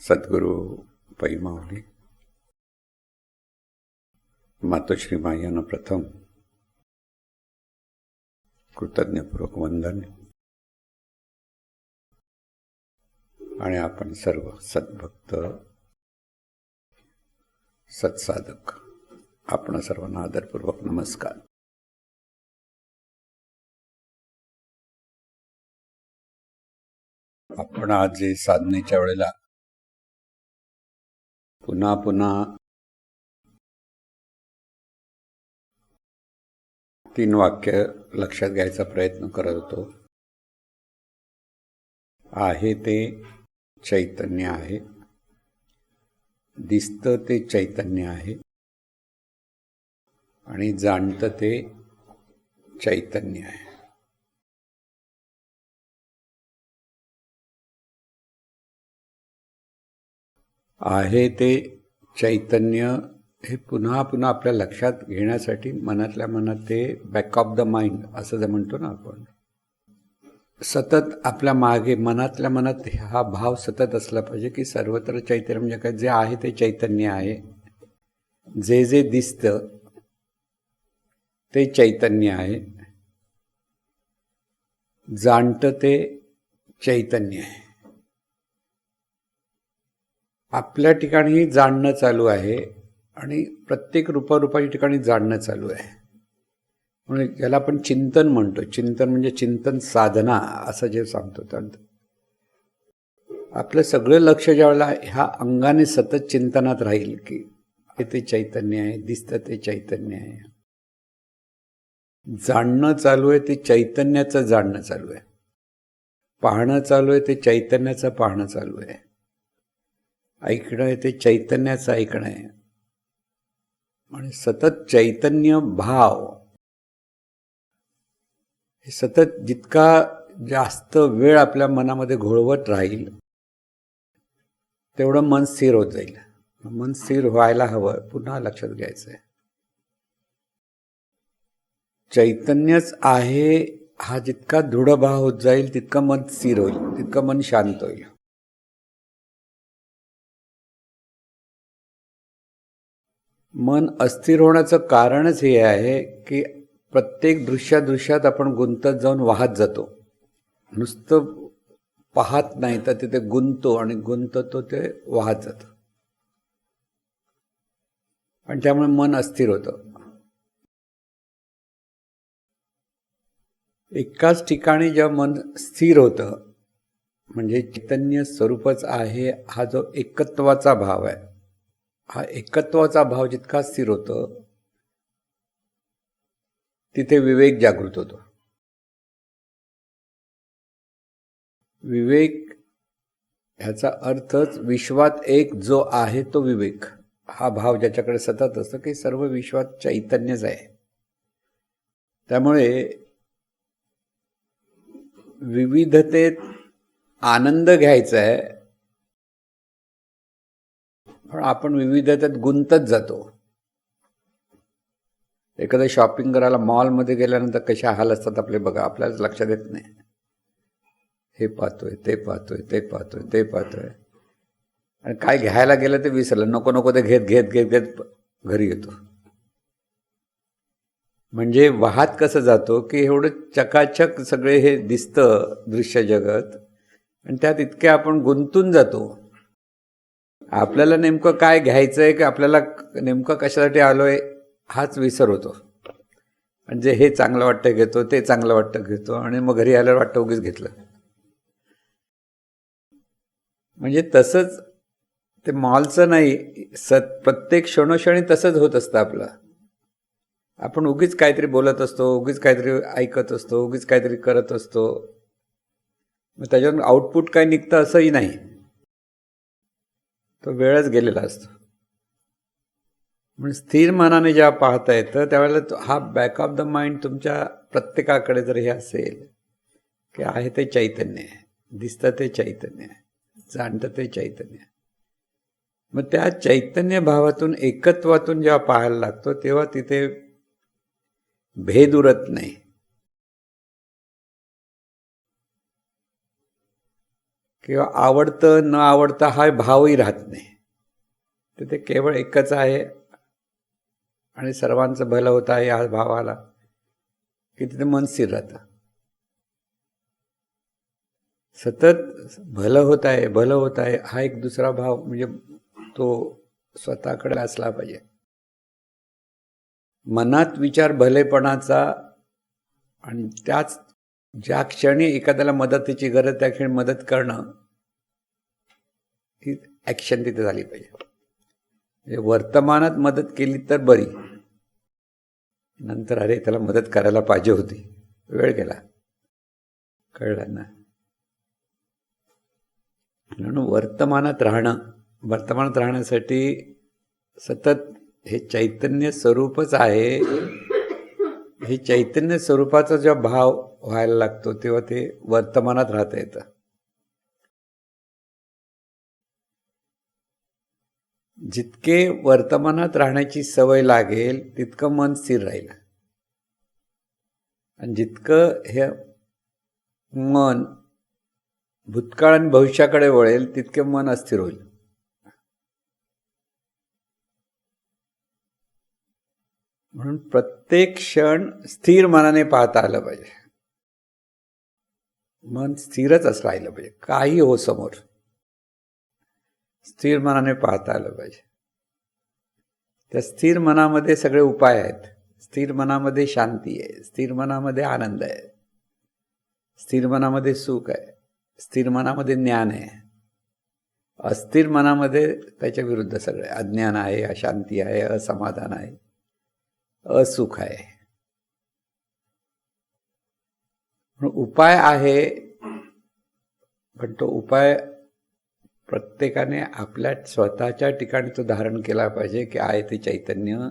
सद्गुरू पैमावली। मातोश्री मायानं प्रथम। कृतज्ञपूर्वक वंदन। आणि आपण सर्व सद्भक्त सत्साधक आपण सर्वांना आदरपूर्वक नमस्कार। आपण आज जे साधनेच्या वेळेला पुन्हा पुन्हा तीन वाक्य लक्षात घ्यायचा प्रयत्न करत होतो. आहे ते चैतन्य आहे. दिसतं ते चैतन्य आहे. आणि जाणतं ते चैतन्य आहे. आहे ते चैतन्य हे पुन्हा पुन्हा आपल्या लक्षात घेण्यासाठी मनातल्या मनात ते बॅक ऑफ द माइंड असं जे म्हणतो ना आपण. सतत आपल्या मागे मनातल्या मनात हा भाव सतत असला पाहिजे की सर्वत्र चैतन्य म्हणजे काय? जे आहे ते चैतन्य आहे. जे जे दिसतं ते चैतन्य आहे. जाणतं ते चैतन्य आहे. आपल्या ठिकाणी जाणणं चालू आहे आणि प्रत्येक रूपारूपाच्या ठिकाणी जाणणं चालू आहे. म्हणून ज्याला आपण चिंतन म्हणतो चिंतन म्हणजे चिंतन साधना असं जे सांगतो त्यात. आपलं सगळं लक्ष ज्यावेळेला ह्या अंगाने सतत चिंतनात राहील की हे ते चैतन्य आहे दिसतं ते चैतन्य आहे. जाणणं चालू आहे ते चैतन्याचं जाणणं चालू आहे. पाहणं चालू आहे ते चैतन्याचं पाहणं चालू आहे. ऐकणं आहे ते चैतन्याचं ऐकणं आहे. आणि सतत चैतन्य भाव. हे सतत जितका जास्त वेळ आपल्या मनामध्ये घोळवत राहील तेवढं मन स्थिर होत जाईल. मन स्थिर व्हायला हवं पुन्हा लक्षात घ्यायचं आहे चैतन्यच आहे हा जितका दृढ भाव होत जाईल तितकं मन स्थिर होईल तितकं मन शांत होईल. मन अस्थिर होण्याचं कारणच हे आहे की प्रत्येक दृश्यादृश्यात आपण गुंतत जाऊन वाहत जातो. नुसतं पाहत नाही तर तिथे गुंतो आणि गुंततो ते वाहत जातं. आणि त्यामुळे मन अस्थिर होतं. एकाच ठिकाणी जेव्हा मन स्थिर होतं म्हणजे चैतन्य स्वरूपच आहे हा जो एकत्वाचा भाव आहे हा एकत्वाचा भाव जितका स्थिर होतो तिथे विवेक जागृत होतो. विवेक ह्याचा अर्थच विश्वात एक जो आहे तो विवेक. हा भाव ज्याच्याकडे सतत असतो की सर्व विश्वात चैतन्यच आहे. त्यामुळे विविधतेत आनंद घ्यायचा आहे पण आपण विविधतेत गुंतत जातो. एखादं शॉपिंग करायला मॉलमध्ये गेल्यानंतर कशा हाल असतात आपले बघा आपल्याला लक्षात येत नाही. हे पाहतोय ते पाहतोय ते पाहतोय ते पाहतोय. आणि काय घ्यायला गेलं ते विसरलं. नको नको ते घेत घेत घेत घेत घरी येतो. म्हणजे वाहत कसं जातो की एवढं चकाचक सगळे हे दिसतं दृश्य जगत आणि त्यात इतके आपण गुंतून जातो. आपल्याला नेमकं काय घ्यायचं आहे की आपल्याला नेमकं कशासाठी आलोय हाच विसर होतो. म्हणजे हे चांगलं वाटतं घेतो ते चांगलं वाटतं घेतो आणि मग घरी आल्यावर वाटतं उगीच घेतलं. म्हणजे तसंच ते मॉलचं नाही सत प्रत्येक क्षणोक्षणी तसंच होत असतं आपलं. आपण उगीच काहीतरी बोलत असतो उगीच काहीतरी ऐकत असतो उगीच काहीतरी करत असतो. मग त्याच्यातून आउटपुट काय निघतं असंही नाही. तो वेळच गेलेला असतो. म्हणजे स्थिर मनाने जेव्हा पाहता येतं त्यावेळेला हा बॅक ऑफ द माइंड तुमच्या प्रत्येकाकडे जर हे असेल की आहे ते चैतन्य आहे दिसतं ते चैतन्य आहे जाणतं ते चैतन्य मग त्या चैतन्य भावातून एकत्वातून जेव्हा पाहायला लागतो तेव्हा तिथे भेद उरत नाही. किंवा आवडतं न आवडतं हा भावही राहत नाही. तर ते केवळ एकच आहे. आणि सर्वांचं भलं होत आहे या भावाला. की तिथे मन स्थिर राहतं. सतत भलं होत आहे भलं होत आहे हा एक दुसरा भाव म्हणजे तो स्वतःकडे असला पाहिजे. मनात विचार भलेपणाचा आणि त्याच ज्या क्षणी एखाद्याला मदतीची गरज त्या क्षणी मदत करणं ही ॲक्शन तिथे झाली पाहिजे. म्हणजे वर्तमानात मदत केली तर बरी. नंतर अरे त्याला मदत करायला पाहिजे होती. वेळ गेला. कळलं ना? म्हणून वर्तमानात राहणं वर्तमानात राहण्यासाठी सतत हे चैतन्य स्वरूपच आहे. हे चैतन्य स्वरूपाचा जेव्हा भाव व्हायला लागतो तेव्हा ते वर्तमानात राहता येतं. जितके वर्तमानात राहण्याची सवय लागेल तितकं मन स्थिर राहील. आणि जितकं हे मन भूतकाळ आणि भविष्याकडे वळेल तितके मन अस्थिर होईल. म्हणून प्रत्येक क्षण स्थिर मनाने पाहता आलं पाहिजे. मन स्थिरच असं राहिलं पाहिजे. काही हो समोर. स्थिर मनाने पाहता आलं पाहिजे. त्या स्थिर मनामध्ये सगळे उपाय आहेत. स्थिर मनामध्ये शांती आहे. स्थिर मनामध्ये आनंद आहे. स्थिर मनामध्ये सुख आहे. स्थिर मनामध्ये ज्ञान आहे. अस्थिर मनामध्ये त्याच्या विरुद्ध सगळं. अज्ञान आहे अशांती आहे असमाधान आहे असुख आहे. उपाय आहे पण तो उपाय प्रत्येकाने आपल्या स्वतःच्या ठिकाणी तो धारण केला पाहिजे की आहे ते चैतन्य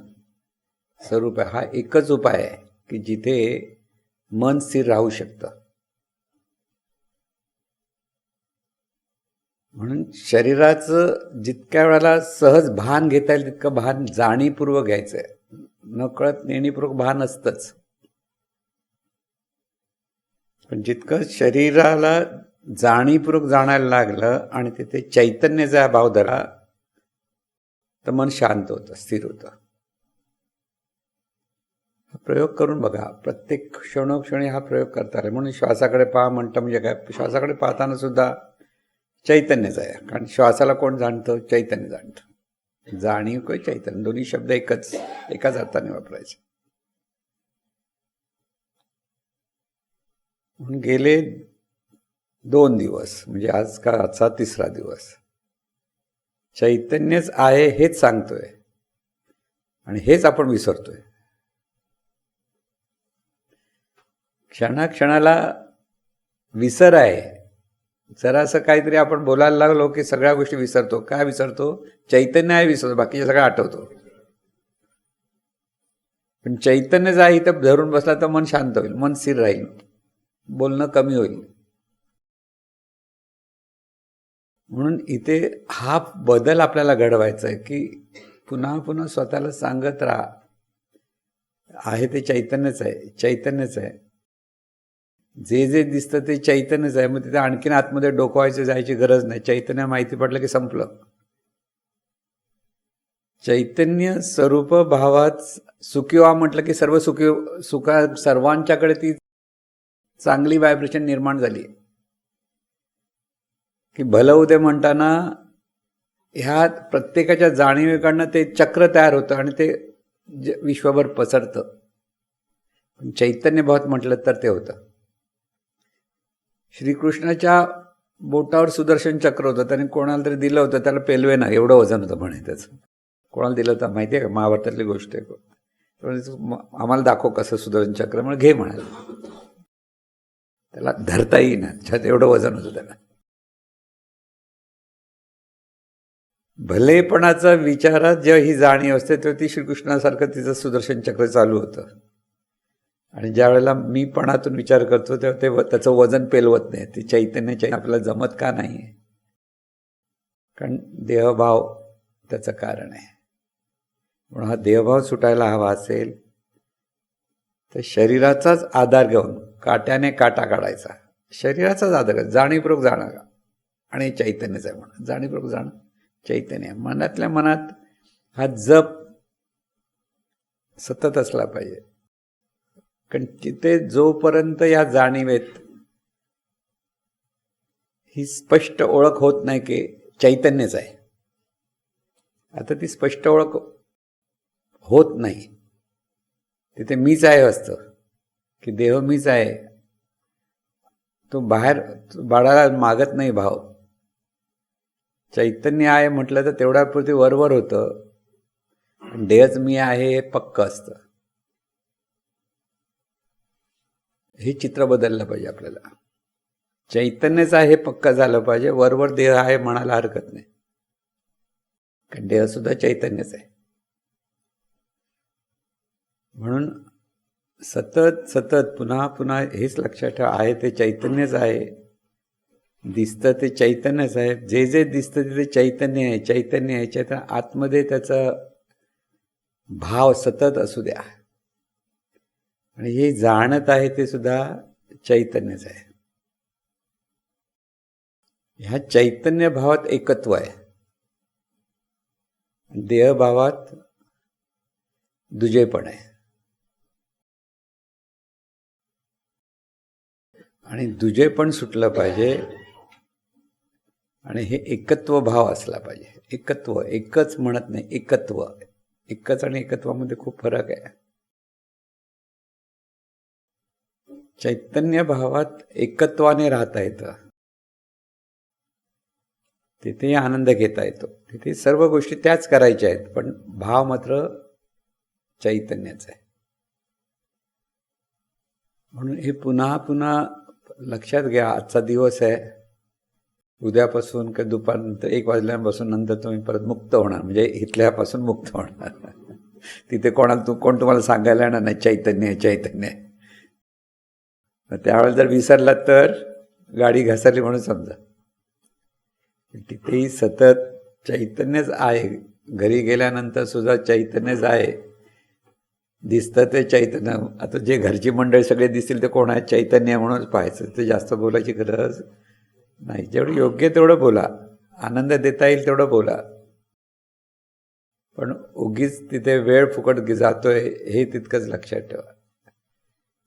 स्वरूप आहे. हा एकच उपाय आहे की जिथे मन स्थिर राहू शकतं. म्हणून शरीराचं जितक्या वेळेला सहज भान घेता येईल तितकं भान जाणीवपूर्वक घ्यायचं आहे नकळत नेणीपूर्वक भान असतंच. पण जितकं शरीराला जाणीवपूर्वक जाणायला लागलं आणि तिथे चैतन्याचा भाव धरा तर मन शांत होतं स्थिर होतं. प्रयोग करून बघा प्रत्येक क्षणोक्षणी हा प्रयोग करता आला. म्हणून श्वासाकडे पहा म्हणतं म्हणजे काय? श्वासाकडे पाहताना सुद्धा चैतन्यच आहे. कारण श्वासाला कोण जाणतं? चैतन्य जाणतं. जाणीव किंवा चैतन्य दोन्ही शब्द एकच एकाच अर्थाने वापरायचे. म्हणून गेले दोन दिवस म्हणजे आज का आजचा तिसरा दिवस. चैतन्यच आहे हेच सांगतोय आणि हेच आपण विसरतोय. क्षणाक्षणाला विसर आहे. जरा असं काहीतरी आपण बोलायला लागलो की सगळ्या गोष्टी विसरतो. काय विसरतो? चैतन्य आहे विसरतो बाकीचे सगळं आठवतो. पण चैतन्य जर इथं धरून बसला तर मन शांत होईल मन स्थिर राहील. बोलणं कमी होईल. म्हणून इथे हा बदल आपल्याला घडवायचा आहे की पुन्हा पुन्हा स्वतःला सांगत राहा. आहे ते चैतन्यच आहे चैतन्यच आहे जे जे दिसतं ते चैतन्यच आहे मग तिथे आणखीन आतमध्ये डोकवायचं जायची गरज नाही. चैतन्य माहिती पडलं की संपलं. चैतन्य स्वरूप भावात सुखीवा म्हटलं की सर्व सुखी सुखा सर्वांच्याकडे ती चांगली व्हायब्रेशन निर्माण झाली. की भलं उदे म्हणताना ह्या प्रत्येकाच्या जाणीवेकडनं ते चक्र तयार होतं आणि ते विश्वभर पसरतं. पण चैतन्य बहुत म्हटलं तर ते होतं. श्रीकृष्णाच्या बोटावर सुदर्शन चक्र होतं. त्याने कोणाला तरी दिलं होतं. त्याला पेलवे ना. एवढं वजन होतं म्हणे त्याचं. कोणाला दिलं होतं माहिती आहे का? महाभारतातली गोष्ट आहे. आम्हाला दाखव कसं सुदर्शन चक्र. म्हणून घे म्हणाल. त्याला धरता येईना. त्यात एवढं वजन होतं त्याला. भलेपणाचा विचारात जेव्हा ही जाणीव असते तेव्हा ती श्रीकृष्णासारखं तिचं सुदर्शन चक्र चालू होतं. आणि ज्या वेळेला मीपणातून विचार करतो तेव्हा ते त्याचं वजन पेलवत नाही. ती चैतन्य आपल्याला जमत का नाही कारण देहभाव त्याचं कारण आहे. म्हणून हा देहभाव सुटायला हवा असेल तर शरीराचाच आधार घेऊन काट्याने काटा काढायचा. शरीराचा आधार जाणीवपूर्वक जाणं. आणि चैतन्यच आहे म्हणा जाणीवपूर्वक जाणं. चैतन्य. आहे. मनातल्या मनात हा जप सतत असला पाहिजे. कारण तिथे जोपर्यंत या जाणीवेत ही स्पष्ट ओळख होत नाही की चैतन्यच आहे. आता ती स्पष्ट ओळख होत नाही. तिथे मीच आहे असतं की देह मीच आहे. तो बाहेर बाळाला मागत नाही भाव. चैतन्य आहे म्हटलं तर तेवढ्यापुरती वरवर होतं. आणि देहच मी आहे हे पक्क असतं. हे चित्र बदललं पाहिजे आपल्याला. चैतन्यच आहे हे पक्क झालं पाहिजे. वरवर देह आहे म्हणायला हरकत नाही. कारण देह सुद्धा चैतन्यच आहे. म्हणून सतत सतत पुन्हा पुन्हा हेच लक्षात ठेवा आहे ते चैतन्यच आहे. दिसतं ते चैतन्यच आहे. जे जे दिसतं तिथे चैतन्य आहे. चैतन्य आहे चैतन्य आतमध्ये त्याचा भाव सतत असू द्या. आणि हे जाणत आहे ते सुद्धा चैतन्यच आहे. ह्या चैतन्य भावात एकत्व आहे. देहभावात दुजेपण आहे. आणि दुजे पण सुटलं पाहिजे. आणि हे एकत्व भाव असला पाहिजे. एकत्व एकच म्हणत नाही एकत्व. एकच आणि एकत्वामध्ये खूप फरक आहे. चैतन्य भावात एकत्वाने राहता येतं. तिथेही आनंद घेता येतो. तिथे सर्व गोष्टी त्याच करायच्या आहेत पण भाव मात्र चैतन्याचा आहे. म्हणून हे पुन्हा पुन्हा लक्षात घ्या आजचा दिवस आहे. उद्यापासून का दुपारनंतर एक वाजल्यापासून नंतर तुम्ही परत मुक्त होणार. म्हणजे इथल्यापासून मुक्त होणार. तिथे कोणाला तू कोण तुम्हाला सांगायला येणार नाही चैतन्य आहे चैतन्य. आहे मग त्यावेळेला जर विसरलात तर गाडी घसरली म्हणून समजा. तिथेही सतत चैतन्यच आहे. घरी गेल्यानंतर सुद्धा चैतन्यच आहे. दिसतं ते चैतन्य. आता जे घरची मंडळी सगळे दिसतील ते कोण आहे? चैतन्य म्हणूनच पाहायचं. ते जास्त बोलायची गरज नाही. जेवढं योग्य तेवढं बोला. आनंद देता येईल तेवढं बोला. पण उगीच तिथे वेळ फुकट जातोय हे तितकंच लक्षात ठेवा.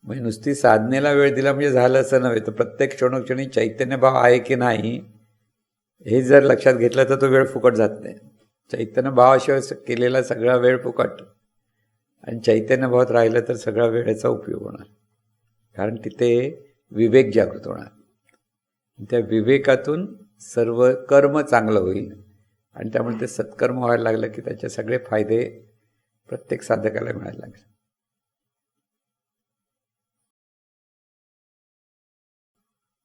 म्हणजे नुसती साधनेला वेळ दिला म्हणजे झालं असं नव्हे. तर प्रत्येक क्षणोक्षणी चैतन्य भाव आहे की नाही हे जर लक्षात घेतलं तर तो वेळ फुकट जात नाही. चैतन्य भावाशिवाय केलेला सगळा वेळ फुकट. आणि चैतन्य भावात राहिलं तर सगळा वेळेचा उपयोग होणार. कारण तिथे विवेक जागृत होणार. त्या विवेकातून सर्व कर्म चांगलं होईल. आणि त्यामुळे ते सत्कर्म व्हायला लागलं की त्याचे सगळे फायदे प्रत्येक साधकाला मिळायला लागले.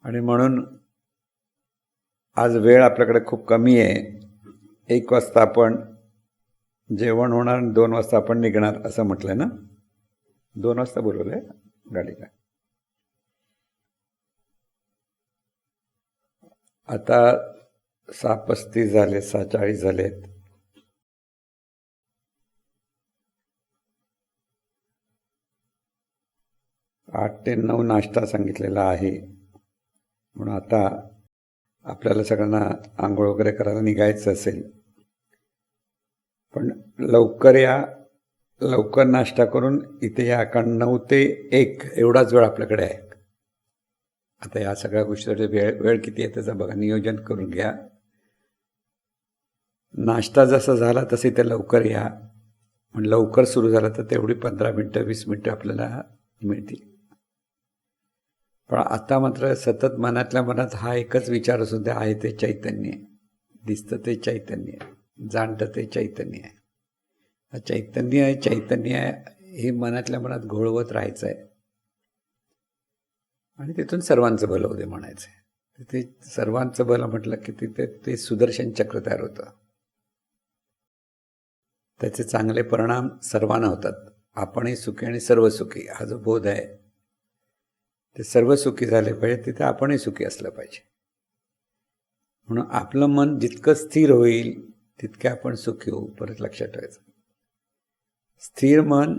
आणि म्हणून आज वेळ आपल्याकडे खूप कमी आहे. एक वाजता आपण जेवण होणार आणि दोन वाजता आपण निघणार असं म्हटलं ना? दोन वाजता बोलवलं आहे. गाडीला आता सहा पस्तीस झाले सहा चाळीस झालेत. आठ ते नऊ नाश्ता सांगितलेला आहे. म्हणून आता आपल्याला सगळ्यांना आंघोळ वगैरे करायला निघायचं असेल लवकर या लवकर नाश्ता करून इथे या कारण नऊ ते एक एवढाच वेळ आपल्याकडे आहे. आता या सगळ्या गोष्टीसाठी वेळ वेळ किती आहे त्याचं बघा नियोजन करून घ्या. नाश्ता जसा झाला तसे ते लवकर या. पण लवकर सुरू झाला तर तेवढी पंधरा मिनटं वीस मिनटं आपल्याला मिळतील. पण आता मात्र सतत मनातल्या मनात हा एकच विचार असून ते आहे ते चैतन्य. दिसतं ते चैतन्य. जाणतं ते चैतन्य. आहे चैतन्य आहे चैतन्य आहे हे मनातल्या मनात घोळवत राहायचं आहे आणि तिथून सर्वांचं भलं होते म्हणायचं आहे तिथे सर्वांचं भलं म्हटलं की तिथे ते सुदर्शन चक्र तयार होतं. त्याचे चांगले परिणाम सर्वांना होतात. आपणही सुखी आणि सर्व सुखी हा जो बोध आहे ते सर्व सुखी झाले पाहिजे तिथे आपणही सुखी असलं पाहिजे. म्हणून आपलं मन जितकं स्थिर होईल तितके आपण सुखी होऊ परत लक्षात ठेवायचं. स्थिर मन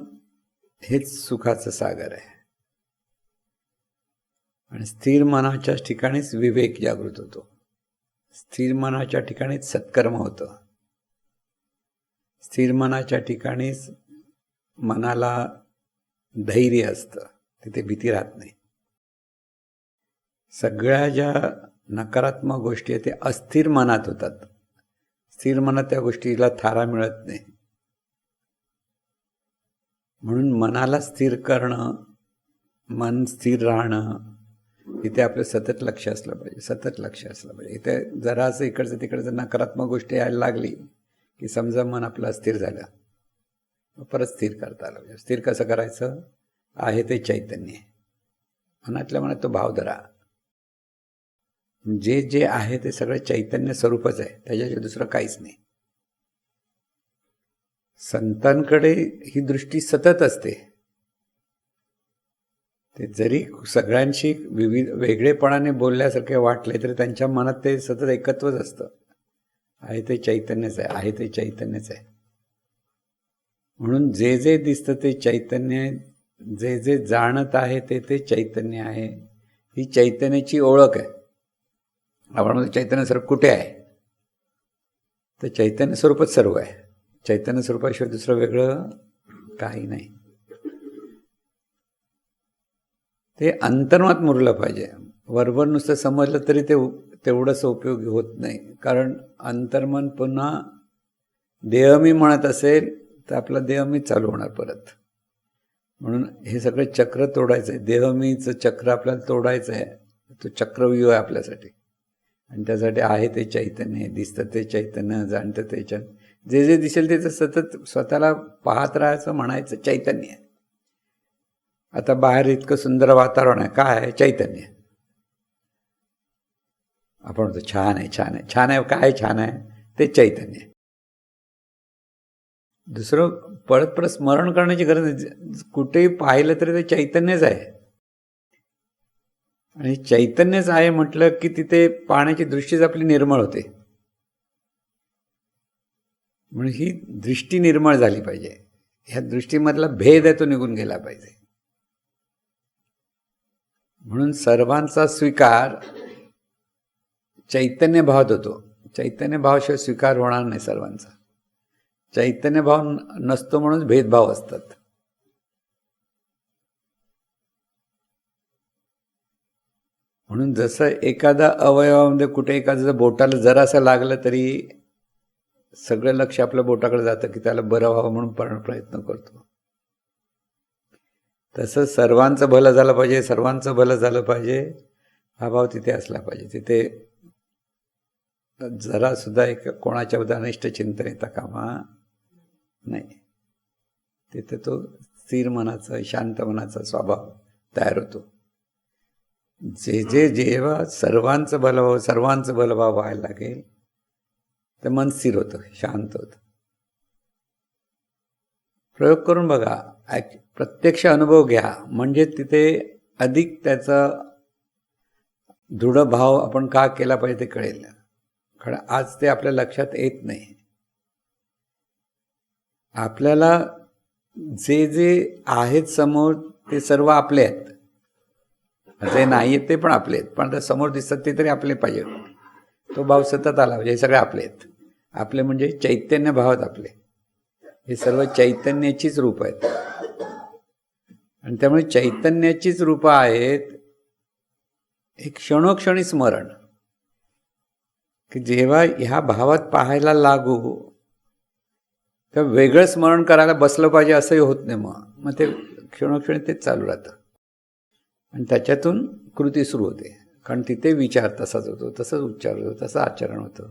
हेच सुखाचं सागर आहे. आणि स्थिर मनाच्या ठिकाणीच विवेक जागृत होतो. स्थिर मनाच्या ठिकाणीच सत्कर्म होतं. स्थिर मनाच्या ठिकाणीच मनाला धैर्य असतं. तिथे भीती राहत नाही. सगळ्या ज्या नकारात्मक गोष्टी आहेत ते अस्थिर मनात होतात. स्थिर मनात त्या गोष्टीला थारा मिळत नाही. म्हणून मनाला स्थिर करणं मन स्थिर राहणं इथे आपलं सतत लक्ष असलं पाहिजे सतत लक्ष असलं पाहिजे. इथे जरासं इकडचं तिकडचं नकारात्मक गोष्टी यायला लागली की समजा मन आपलं अस्थिर झालं. परत स्थिर करता आलं पाहिजे. स्थिर कसं करायचं? आहे ते चैतन्य. मनातल्या मनात तो भाव धरा. जे जे आहे ते सगळं चैतन्य स्वरूपच आहे. त्याच्याशिवाय दुसरं काहीच नाही. संतांकडे ही दृष्टी सतत असते. ते जरी सगळ्यांशी विविध वेगळेपणाने बोलल्यासारखे वाटले तरी त्यांच्या मनात ते सतत एकत्वच असतं. आहे ते चैतन्यच आहे आहे ते चैतन्यच आहे. म्हणून जे जे दिसतं ते चैतन्य जे जे जाणत आहे ते ते चैतन्य आहे. ही चैतन्याची ओळख आहे. आपण म्हणतो चैतन्य स्वरूप कुठे आहे? तर चैतन्य स्वरूपच सर्व आहे. चैतन्य स्वरूपाशिवाय दुसरं वेगळं काही नाही. ते अंतर्मात मुरलं पाहिजे. वरवर नुसतं समजलं तरी ते तेवढंच उपयोगी होत नाही. कारण अंतर्मन पुन्हा देहमी म्हणत असेल तर आपला देहमी चालू होणार परत. म्हणून हे सगळं चक्र तोडायचं आहे. देहमीचं चक्र आपल्याला तोडायचं आहे. तो चक्रव्यूह आहे आपल्यासाठी. आणि त्यासाठी आहे ते चैतन्य. दिसतं ते चैतन्य जाणतं ते चैतन्य. जे जे दिसेल ते सतत स्वतःला पाहत राहायचं म्हणायचं चैतन्य आता बाहेर इतकं सुंदर वातावरण आहे. काय आहे? चैतन्य आपण म्हणतो छान आहे छान आहे. छान आहे काय छान आहे? ते चैतन्य दुसरं परत परत स्मरण करण्याची गरज नाही. कुठेही पाहिलं तरी ते चैतन्यच आहे. आणि चैतन्यच आहे म्हटलं की तिथे पाण्याची दृष्टीच आपली निर्मळ होते. म्हणून ही दृष्टी निर्मळ झाली पाहिजे. ह्या दृष्टीमधला भेद आहे तो निघून गेला पाहिजे. म्हणून सर्वांचा स्वीकार चैतन्य भावात होतो चैतन्य भावाशिवाय स्वीकार होणार नाही सर्वांचा. चैतन्य भाव नसतो म्हणून भेदभाव असतात. म्हणून जसं एखादा अवयवामध्ये कुठे एखादं बोटाला जरासं लागलं तरी सगळं लक्ष आपल्या बोटाकडे जातं की त्याला बरं व्हावं म्हणून प्रयत्न करतो. तसं सर्वांचं भलं झालं पाहिजे सर्वांचं भलं झालं पाहिजे हा भाव तिथे असला पाहिजे. तिथे जरा सुद्धा एक कोणाच्या अनिष्ट चिंतन येता कामा? नाही. तिथे तो स्थिर मनाचा शांत मनाचा स्वभाव तयार होतो. जे जे जेव्हा सर्वांचं भलभाव सर्वांचं भलभाव व्हायला लागेल ते मन स्थिर होतं शांत होतं. प्रयोग करून बघा प्रत्यक्ष अनुभव घ्या. म्हणजे तिथे अधिक त्याचा दृढ भाव आपण का केला पाहिजे ते कळेल. कारण आज ते आपल्या लक्षात येत नाही. आपल्याला जे जे आहेत समोर ते सर्व आपले आहेत. जे नाही आहेत ते पण आपले आहेत. पण समोर दिसतात ते तरी आपले पाहिजे. तो भाव सतत आला म्हणजे हे सगळे आपले आहेत. आपले म्हणजे चैतन्य भावात आपले. हे सर्व चैतन्याचीच रूप आहेत. आणि त्यामुळे चैतन्याचीच रूपं आहेत हे क्षणोक्षणी स्मरण. की जेव्हा ह्या भावात पाहायला लागू तर वेगळं स्मरण करायला बसलं पाहिजे असंही होत नाही मग. मग ते क्षणोक्षणी तेच चालू राहतं. आणि त्याच्यातून कृती सुरू होते. कारण तिथे विचार तसाच होतो तसंच उच्चार होतो तसं आचरण होतं.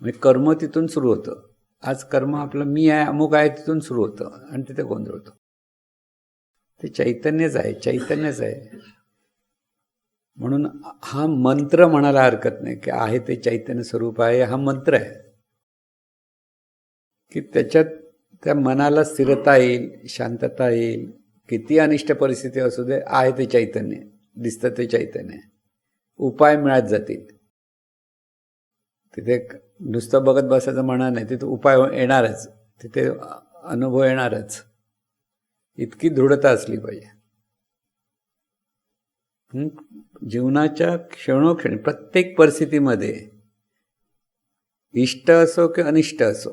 म्हणजे कर्म तिथून सुरू होतं. आज कर्म आपलं मी आहे अमुक आहे तिथून सुरू होतं आणि तिथे गोंधळ होतो. ते चैतन्यच आहे चैतन्यच आहे. म्हणून हा मंत्र म्हणायला हरकत नाही की आहे ते चैतन्य स्वरूप आहे हा मंत्र आहे. की त्याच्यात त्या मनाला स्थिरता येईल शांतता येईल किती अनिष्ट परिस्थिती असू दे आहे ते चैतन्य दिसतं ते चैतन्य. उपाय मिळत जातील. तिथे नुसतं बघत बसायचं म्हणा नाही तिथे उपाय येणारच. तिथे अनुभव येणारच. इतकी दृढता असली पाहिजे. जीवनाच्या क्षणोक्षणी प्रत्येक परिस्थितीमध्ये इष्ट असो की अनिष्ट असो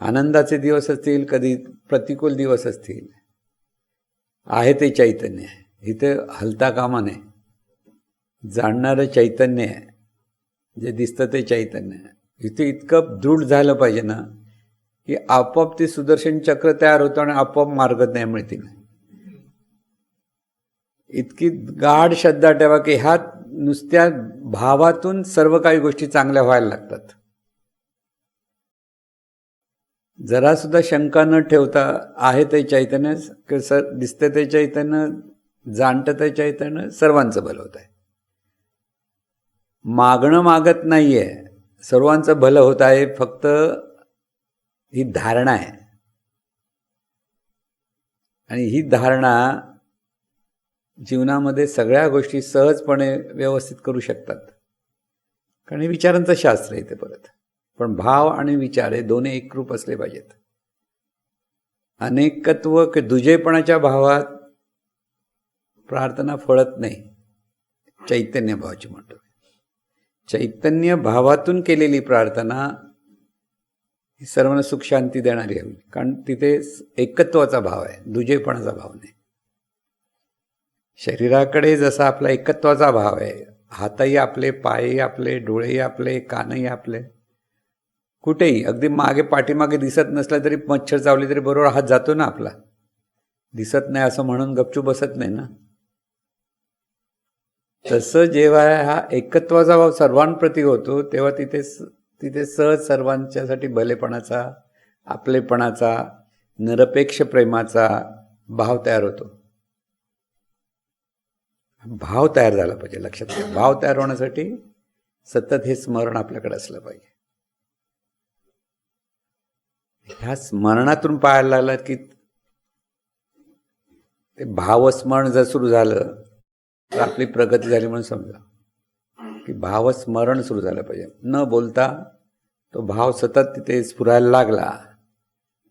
आनंदाचे दिवस असतील कधी प्रतिकूल दिवस असतील आहे ते चैतन्य. इथे हलता कामा नये. जाणणारं चैतन्य आहे. जे दिसतं ते चैतन्य आहे. इथे इतकं दृढ झालं पाहिजे ना की आपोआप ते सुदर्शन चक्र तयार होतं आणि आपोआप मार्ग नाही मिळतील. इतकी गाढ श्रद्धा ठेवा की ह्या नुसत्या भावातून सर्व काही गोष्टी चांगल्या व्हायला लागतात. जरा सुद्धा शंका न ठेवता आहे ते चैतन्य सर दिसतं ते चैतन्य जाणतं ते चैतन्य सर्वांचं भलं होत आहे. मागणं मागत नाहीये. सर्वांचं भलं होत आहे फक्त ही धारणा आहे. आणि ही धारणा जीवनामध्ये सगळ्या गोष्टी सहजपणे व्यवस्थित करू शकतात. कारण हे विचारांचं शास्त्र आहे ते परत. पण भाव आणि विचार हे दोन्ही एकरूप असले पाहिजेत. अनेकत्व दुजेपणाच्या भावात प्रार्थना फळत नाही. चैतन्य भावाची म्हणतो. चैतन्य भावातून केलेली प्रार्थना ही सर्वांना सुख शांती देणारी हवी. कारण तिथे एकत्वाचा भाव आहे दुजेपणाचा भाव नाही. शरीराकडे जसा आपला एकत्वाचा भाव आहे हातही आपले पायही आपले डोळेही आपले कानही आपले कुठेही अगदी मागे पाठीमागे दिसत नसला तरी मच्छर चावली तरी बरोबर हात जातो ना आपला. दिसत नाही असं म्हणून गपचूप बसत नाही ना. तसं जेव्हा हा एकत्वाचा भाव सर्वांप्रती होतो तेव्हा तिथे तिथे सहज सर्वांच्यासाठी भलेपणाचा आपलेपणाचा निरपेक्ष प्रेमाचा भाव तयार होतो. भाव तयार झाला पाहिजे लक्षात घ्या भाव तयार होण्यासाठी सतत हे स्मरण आपल्याकडे असलं पाहिजे. ह्या स्मरणातून पाहायला लागला की ते भावस्मरण जर सुरू झालं तर आपली प्रगती झाली म्हणून समजा. की भावस्मरण सुरू झालं पाहिजे. न बोलता तो भाव सतत तिथे स्फुरायला लागला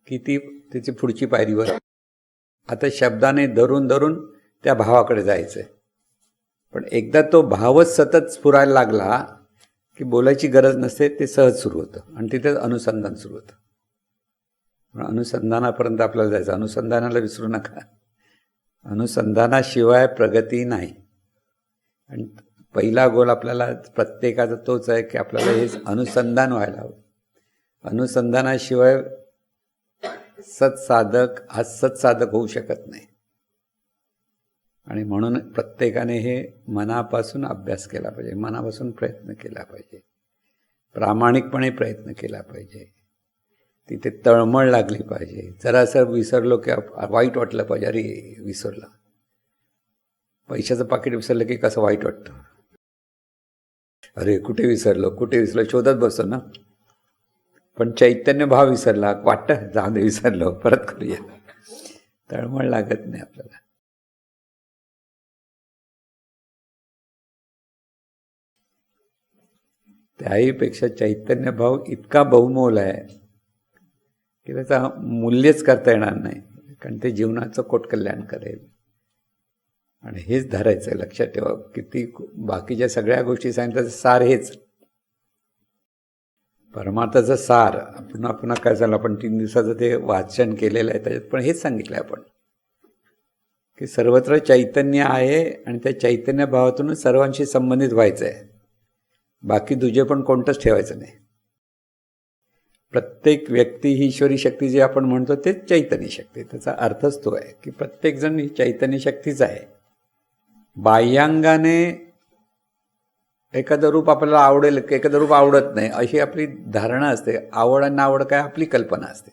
की ती त्याची पुढची पायरीवर. आता शब्दाने धरून धरून त्या भावाकडे जायचं आहे पण एकदा तो भावच सतत स्फुरायला लागला की बोलायची गरज नसते ते सहज सुरू होतं. आणि तिथेच अनुसंधान सुरू होतं. पण अनुसंधानापर्यंत आपल्याला जायचं. अनुसंधानाला विसरू नका. अनुसंधानाशिवाय प्रगती नाही. आणि पहिला गोल आपल्याला प्रत्येकाचा तोच आहे की आपल्याला हे अनुसंधान व्हायला हवं. अनुसंधानाशिवाय सत्साधक हा सत्साधक होऊ शकत नाही. आणि म्हणून प्रत्येकाने हे मनापासून अभ्यास केला पाहिजे. मनापासून प्रयत्न केला पाहिजे. प्रामाणिकपणे प्रयत्न केला पाहिजे. तिथे तळमळ लागली पाहिजे. जरासं विसरलो की वाईट वाटलं पाहिजे. अरे विसरला. पैशाचं पाकिट विसरलं की कसं वाईट वाटतं? अरे कुठे विसरलो? कुठे विसरलो? शोधत बसतो ना. पण चैतन्य भाव विसरला. वाटतं जाऊ दे विसरलो. परत करूया. तळमळ लागत नाही आपल्याला. त्याहीपेक्षा चैतन्य भाव इतका बहुमोल आहे की त्याचा मूल्यच करता येणार नाही. कारण ते जीवनाचं कोटकल्याण करेल. आणि हेच धरायचं आहे लक्षात ठेवा किती बाकीच्या सगळ्या गोष्टी सांगितलं सार हेच. परमार्थाचा सार पुन्हा पुन्हा काय झालं आपण तीन दिवसाचं ते वाचन केलेलं आहे त्याच्यात पण हेच सांगितलं आहे आपण की सर्वत्र चैतन्य आहे आणि त्या चैतन्य भावातूनच सर्वांशी संबंधित व्हायचं आहे बाकी दुजे पण कोणतंच ठेवायचं नाही. प्रत्येक व्यक्ती ही ईश्वरी शक्ती जी आपण म्हणतो तेच चैतन्य शक्ती. त्याचा अर्थच तो आहे की प्रत्येकजण ही चैतन्य शक्तीच आहे. बाह्यांगाने एखादं रूप आपल्याला आवडेल एखादं रूप आवडत नाही अशी आपली धारणा असते. आवड आणि आवड काय आपली कल्पना असते.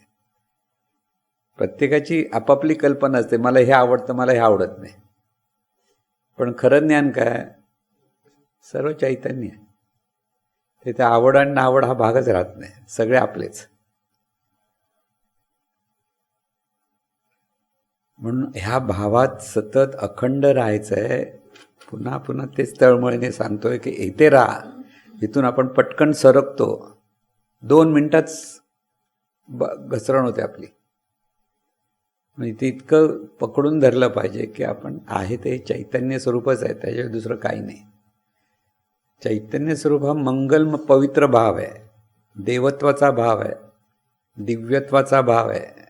प्रत्येकाची आपापली कल्पना असते. मला हे आवडतं मला हे आवडत नाही. पण खरं ज्ञान काय? सर्व चैतन्य तिथे आवड आणि नावड हा भागच राहत नाही. सगळे आपलेच. म्हणून ह्या भावात सतत अखंड राहायचं आहे पुन्हा पुन्हा तेच तळमळीने सांगतोय की येते राहा. इथून आपण पटकन सरकतो. दोन मिनटात ब घसरण होते आपली. म्हणजे ते इतकं पकडून धरलं पाहिजे की आपण आहे ते चैतन्य स्वरूपच आहे त्याच्यावर दुसरं काही नाही. चैतन्य स्वरूप हा मंगल पवित्र भाव आहे. देवत्वाचा भाव आहे. दिव्यत्वाचा भाव आहे.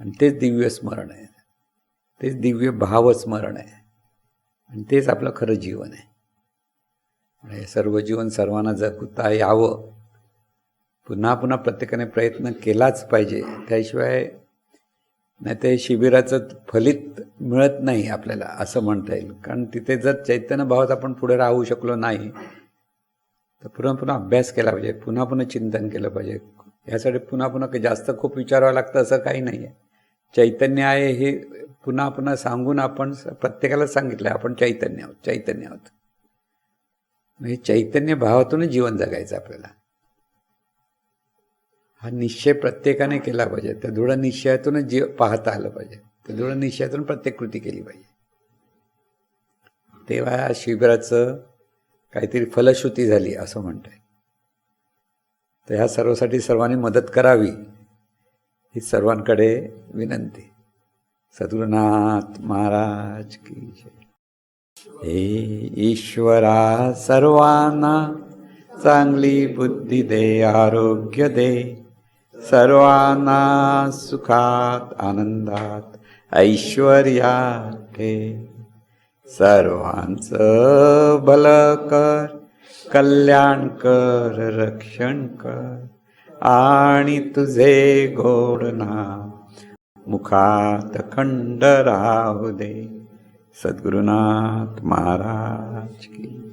आणि तेच दिव्य स्मरण आहे. तेच दिव्य भावस्मरण आहे. आणि तेच आपलं खरं जीवन आहे. आणि हे सर्व जीवन सर्वांना जगता यावं. पुन्हा पुन्हा प्रत्येकाने प्रयत्न केलाच पाहिजे. त्याशिवाय नाही ते शिबिराचं फलित मिळत नाही आपल्याला असं म्हणता येईल. कारण तिथे जर चैतन्य भावात आपण पुढे राहू शकलो नाही तर पुन्हा पुन्हा अभ्यास केला पाहिजे. पुन्हा पुन्हा चिंतन केलं पाहिजे. यासाठी पुन्हा पुन्हा जास्त खूप विचारावं लागतं असं काही नाही आहे चैतन्य आहे हे पुन्हा पुन्हा सांगून आपण प्रत्येकाला सांगितलं आपण चैतन्य आहोत चैतन्य आहोत. म्हणजे चैतन्य भावातूनच जीवन जगायचं आपल्याला. हा निश्चय प्रत्येकाने केला पाहिजे. त्या दृढ निश्चयातूनच जीव पाहता आलं पाहिजे. त्या दृढ निश्चयातून प्रत्येक कृती केली पाहिजे. तेव्हा या शिबिराचं काहीतरी फलश्रुती झाली असं म्हणतंय तर ह्या सर्वासाठी सर्वांनी मदत करावी ही सर्वांकडे विनंती. सद्गुरुनाथ महाराज की जय. हे ईश्वरा सर्वांना चांगली बुद्धी दे आरोग्य दे. सर्वांना सुखात आनंदात ऐश्वर्यात ठे. सर्वांचं भलं कर. कल्याण कर रक्षण कर आणि तुझे गोड नाम मुखात खंड राहू दे. सद्गुरुनाथ महाराज की